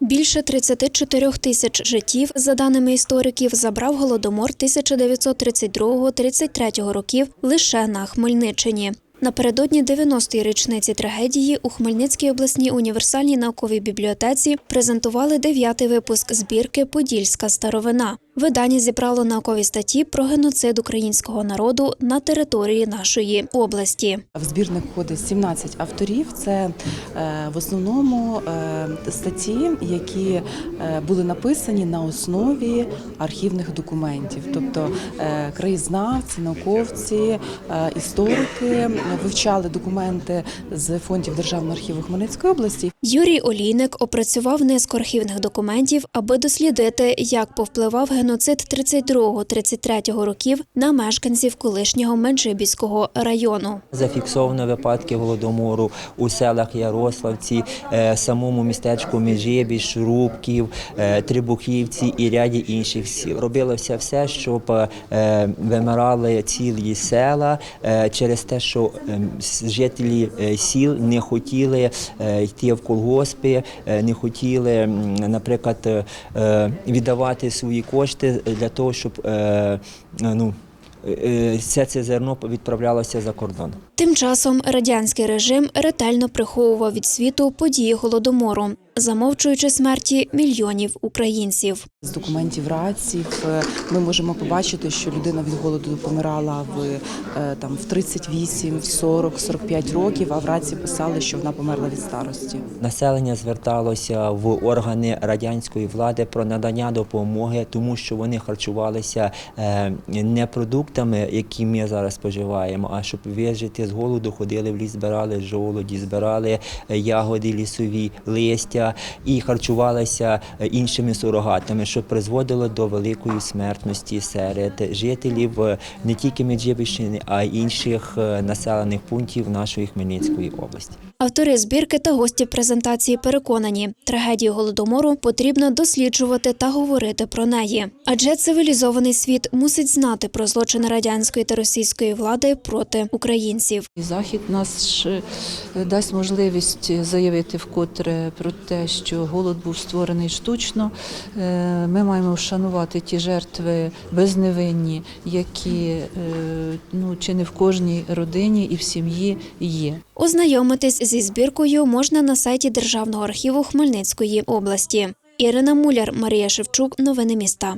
Більше 34 тисяч життів, за даними істориків, забрав голодомор 1932-33 років лише на Хмельниччині. Напередодні 90-ї річниці трагедії у Хмельницькій обласній універсальній науковій бібліотеці презентували дев'ятий випуск збірки Подільська старовина. Видання зібрало наукові статті про геноцид українського народу на території нашої області. В збірник входить 17 авторів. Це е, в основному е, статті, які е, були написані на основі архівних документів, тобто краєзнавці, науковці, історики вивчали документи з фондів Державного архіву Хмельницької області. Юрій Олійник опрацював низку архівних документів, аби дослідити, як повпливав геноцид 32-33 років на мешканців колишнього Меджибіського району. Зафіксовано випадки голодомору у селах Ярославці, е, самому містечку Межибіж, Шрубків, е, Трибухівці і ряді інших сіл. Робилося все, щоб е, вимирали цілі села через те, що е, жителі сіл не хотіли йти в колгоспи, не хотіли, наприклад, віддавати свої кошти для того, щоб е, ну, е, все це зерно відправлялося за кордон. Тим часом радянський режим ретельно приховував від світу події голодомору, замовчуючи смерті мільйонів українців. З документів раців е, ми можемо побачити, що людина від голоду помирала в е, там в 38, в 40, 45 років, а в раці писали, що вона померла від старості. Населення зверталося в органи радянської влади про надання допомоги, тому що вони харчувалися е, не продуктами, які ми зараз споживаємо, а щоб вижити з голоду, ходили в ліс, збирали жолоді, збирали е, ягоди лісові, листя і харчувалися е, іншими сурогатами, що призводило до великої смертності серед жителів е, не тільки Меджибищини, а й інших населених пунктів нашої Хмельницької області. Автори збірки та гості презентації переконані, трагедію голодомору потрібно досліджувати та говорити про неї. Адже цивілізований світ мусить знати про злочини радянської та російської влади проти українців. І Захід нас е, дасть можливість заявити вкотре про те, що голод був створений штучно. Е, Ми маємо вшанувати ті жертви безневинні, які е, ну, чи не в кожній родині і в сім'ї є. Ознайомитись зі збіркою можна на сайті Державного архіву Хмельницької області. Ірина Муляр, Марія Шевчук. Новини міста.